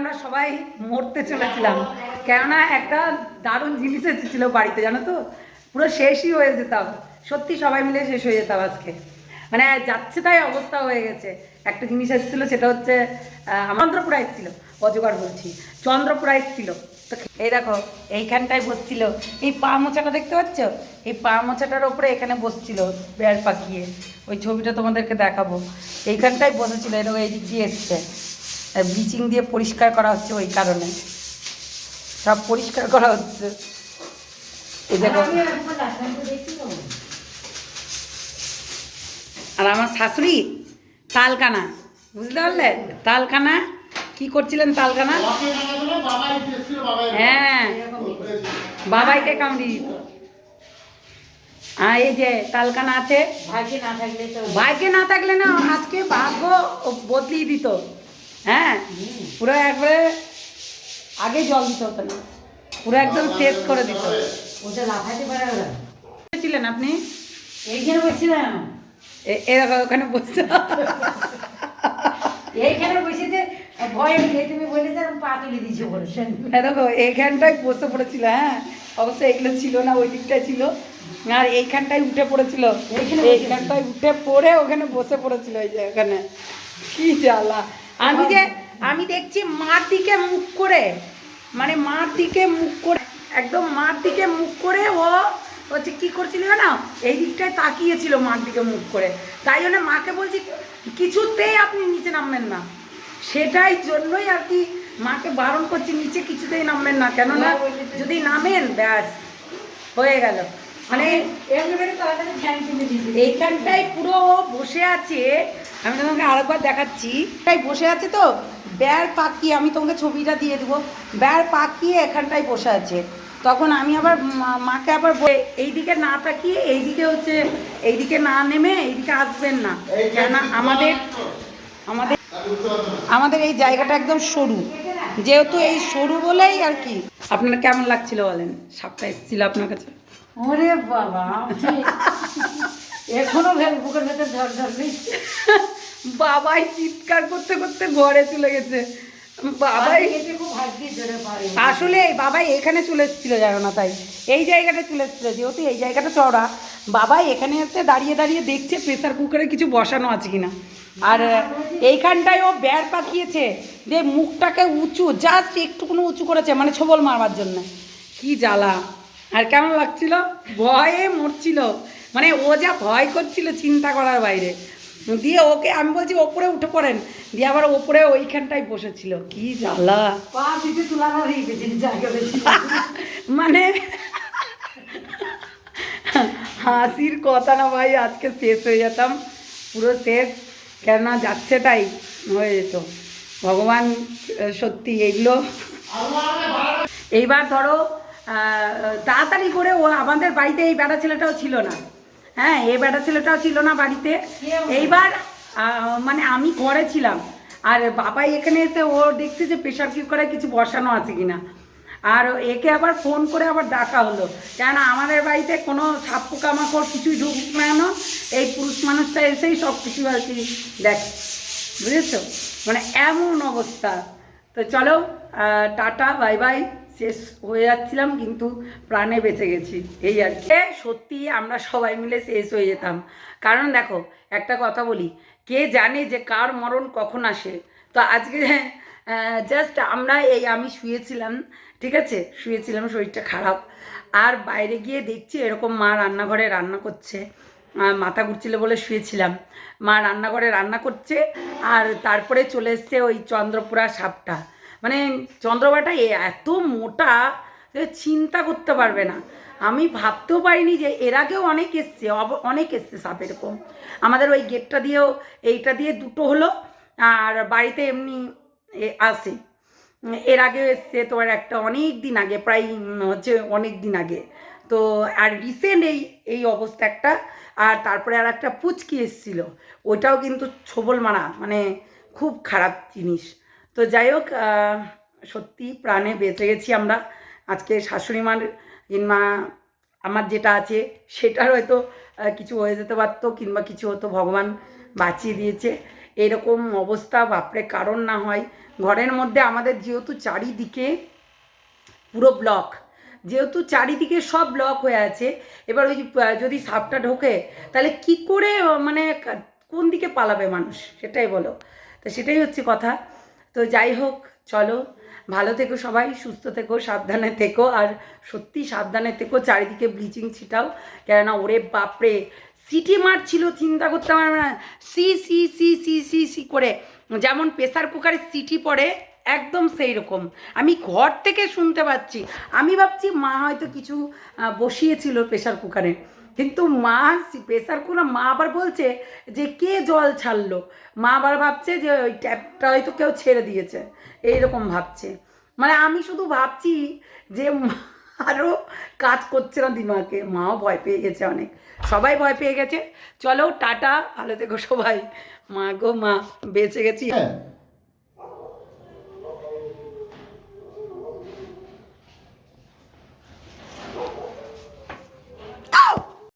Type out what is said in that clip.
আমরা সবাই মরতে চলেছিলাম। কেননা একটা দারুণ জিনিস এসেছিল বাড়িতে, জানো তো? পুরো শেষই হয়ে যেতাম। সত্যি সবাই মিলে শেষ হয়ে যেতাম আজকে। মানে যাচ্ছে তাই অবস্থা হয়ে গেছে। একটা জিনিস এসেছিল, সেটা হচ্ছে চন্দ্রপুরা এসেছিল। অজগর বলছি। চন্দ্রপুরা এসেছিল। তো এই দেখো, এইখানটায় বসছিল। এই পা মোচাটা দেখতে পাচ্ছ? এই পা মোচাটার ওপরে এখানে বসছিল বেড় পাকিয়ে। ওই ছবিটা তোমাদেরকে দেখাবো। এইখানটায় বসেছিল, এরকম এই দিক দিয়ে এসছে। ব্লিচিং দিয়ে পরিষ্কার করা হচ্ছে ওই কারণে। সব পরিষ্কার করা হচ্ছে। এই দেখো। আর আমার শাশুড়ি তালকানা। বুঝতে পারলে? তালকানা? কি করছিলেন তালকানা? হ্যাঁ। বাবাইকে কামড়ি দিত। আর এই যে তালকানা আছে থাকলে না থাকলে না আজকে ভাগ্য বদলিয়ে দিত। হ্যাঁ? পুরো একবারে আগে জল দিতে হতো না। পুরো একদম শেষ করে দিত ওটা লাফাতে পারে ওরা ছিলেন আপনি? এইখানে বসছিলাম। এ- এ ওখানে বসছে এইখানে বসেছে ভয়ে খেয়ে তুমি বলেছে আমি পা তুলে দিয়েছি বলেছেন এ দেখো এইখানটায় বসে পড়েছিল হ্যাঁ? অবশ্যই এগুলো ছিল না ওই দিকটায় ছিল। আর এইখানটায় উঠে পড়েছিল। এইখানে এইখানটায় উঠে পড়ে ওখানে বসে পড়েছিল ওই যে ওখানে। কি জ্বালা। আমি যে আমি দেখছি মার দিকে মুখ করে মানে মার দিকে মুখ করে একদম মার দিকে মুখ করে ও হচ্ছে কি করছিল না এই দিকটায় তাকিয়েছিল মার দিকে মুখ করে। তাই জন্য মাকে বলছি কিছুতেই আপনি নিচে নামবেন না। সেটাই জন্যই আর কি মাকে বারণ করছি নিচে কিছুতেই নামবেন না। কেননা যদি নামেন ব্যাস হয়ে গেল। মানে এইখানটায় পুরো বসে আছে আমি তোমাকে আরেকবার দেখাচ্ছি। তাই বসে আছে তো? ব্যার পাকিয়ে আমি তোমাকে ছবিটা দিয়ে দেবো। ব্যার পাকিয়ে এখানটায় বসে আছে। তখন আমি আবার মা- মাকে আবার বলে- এইদিকে না তাকিয়ে এইদিকে হচ্ছে এইদিকে না নেমে এইদিকে আসবেন না। কেন আমাদের আমাদের আমাদের এই জায়গাটা একদম সরু। যেহেতু এই সরু বলেই আর কি। আপনার কেমন লাগছিল বলেন? সাপটা এসেছিল আপনার কাছে। ওরে বাবা এখনও বুকের ভেতর ধর ধর দিচ্ছে বাবাই চিৎকার করতে করতে ঘরে চলে গেছে। বাবাই আসলে এই বাবাই এখানে চলে এসেছিল জানো না তাই। এই জায়গাটা চলে এসেছিল যেহেতু এই জায়গাটা চওড়া। বাবাই এখানে এসে দাঁড়িয়ে দাঁড়িয়ে দেখছে প্রেসার কুকারে কিছু বসানো আছে কিনা। আর এইখানটায় ও ব্যার পাকিয়েছে যে মুখটাকে উঁচু জাস্ট একটুকুনো উঁচু করেছে মানে ছবল মারবার জন্য। কি জ্বালা। আর কেমন লাগছিল? ভয়ে মরছিল। মানে ও যা ভয় করছিল চিন্তা করার বাইরে। দিয়ে ওকে আমি বলছি ওপরে উঠে পড়েন। দিয়ে আবার ওপরে ওইখানটায় বসেছিল। কি জ্বালা। মানে হাসির কথা না ভাই আজকে শেষ হয়ে যেতাম। পুরো শেষ। কেননা যাচ্ছে তাই হয়ে যেত। ভগবান সত্যি এইগুলো এইবার ধরো তাড়াতাড়ি করে ও আমাদের বাড়িতে এই বেটা ছেলেটাও ছিল না। হ্যাঁ এই বেটা ছেলেটাও ছিল না বাড়িতে। এইবার মানে আমি ঘরে ছিলাম। আর বাবাই এখানে এসে ও দেখছে যে প্রেশার কুকারে কিছু বসানো আছে কিনা। আর একে আবার ফোন করে আবার ডাকা হলো। কেন আমাদের বাড়িতে কোনো সাপ পোকামাকড় কিছুই ঢুকুক না কেন এই পুরুষ মানুষটা এসেই সব কিছু আর কি দেখ বুঝেছ? মানে এমন অবস্থা। তো চলো টাটা বাই বাই শেষ হয়ে যাচ্ছিলাম, কিন্তু প্রাণে বেঁচে গেছি, এই আর কি। সত্যি আমরা সবাই মিলে শেষ হয়ে যেতাম। কারণ দেখো, একটা কথা বলি, কে জানে যে কার মরণ কখন আসে? তো আজকে জাস্ট আমরা এই, আমি শুয়েছিলাম, ঠিক আছে? শুয়েছিলাম, শরীরটা খারাপ। আর বাইরে গিয়ে দেখছি এরকম মা রান্নাঘরে রান্না করছে মাথা ঘুরছিল বলে শুয়েছিলাম। মা রান্নাঘরে রান্না করছে, আর তারপরে চলে এসছে ওই চন্দ্রপুরা সাপটা। মানে চন্দ্রপাটা এত মোটা যে চিন্তা করতে পারবে না। আমি ভাবতেও পারিনি যে এর আগেও অনেক এসছে অনেক এসছে সাপ এরকম। আমাদের ওই গেটটা দিয়েও এইটা দিয়ে দুটো হলো, আর বাড়িতে এমনি আসে এর আগেও এসছে, তোমার একটা অনেক দিন আগে, প্রায় হচ্ছে অনেক দিন আগে। তো, আর রিসেন্ট এই এই অবস্থা একটা, আর তারপরে আর একটা পুচকি এসেছিল। ওইটাও কিন্তু ছোবল মারা মানে খুব খারাপ জিনিস। তো যাই হোক সত্যি প্রাণে বেঁচে গেছি আমরা। আজকে শাশুড়ি মার কিংবা আমার যেটা আছে, সেটার হয়তো কিছু হয়ে যেতে পারতো কিংবা কিছু হতো ভগবান বাঁচিয়ে দিয়েছে। এরকম অবস্থা, বাপরে, কারণ না হয়। ঘরের মধ্যে আমাদের যেহেতু চারিদিকে পুরো ব্লক যেহেতু চারিদিকে সব ব্লক হয়ে আছে, এবার ওই যদি সাপটা ঢোকে, তাহলে কি করে মানে কোন দিকে পালাবে মানুষ? সেটাই বলো। তো সেটাই হচ্ছে কথা। তো যাই হোক, চলো। ভালো থেকো সবাই, সুস্থ থেকো, সাবধানে থেকো, আর সত্যি সাবধানে থেকো, চারিদিকে ব্লিচিং ছিটাও। কেননা ওরে বাপরে সিটি মারছিল, চিন্তা করতে পারবে না। সি সি সি সি সি সি করে। যেমন প্রেসার কুকারে সিটি পড়ে, একদম সেই রকম আমি ঘর থেকে শুনতে পাচ্ছি। আমি ভাবছি মা হয়তো কিছু বসিয়েছিল প্রেসার কুকারে কিন্তু মা প্রেসার কুকার মা আবার বলছে যে, কে জল ছাড়লো? মা আবার ভাবছে যে, ওই ট্যাপটা হয়তো কেউ ছেড়ে দিয়েছে। এইরকম ভাবছে। মানে আমি শুধু ভাবছি যে আরও কাজ করছে না দিমাকে। মাও ভয় পেয়ে গেছে অনেক। সবাই ভয় পেয়ে গেছে। চলো, টাটা। ভালো থেকো সবাই। মা গো, মা, বেঁচে গেছি। হ্যাঁ।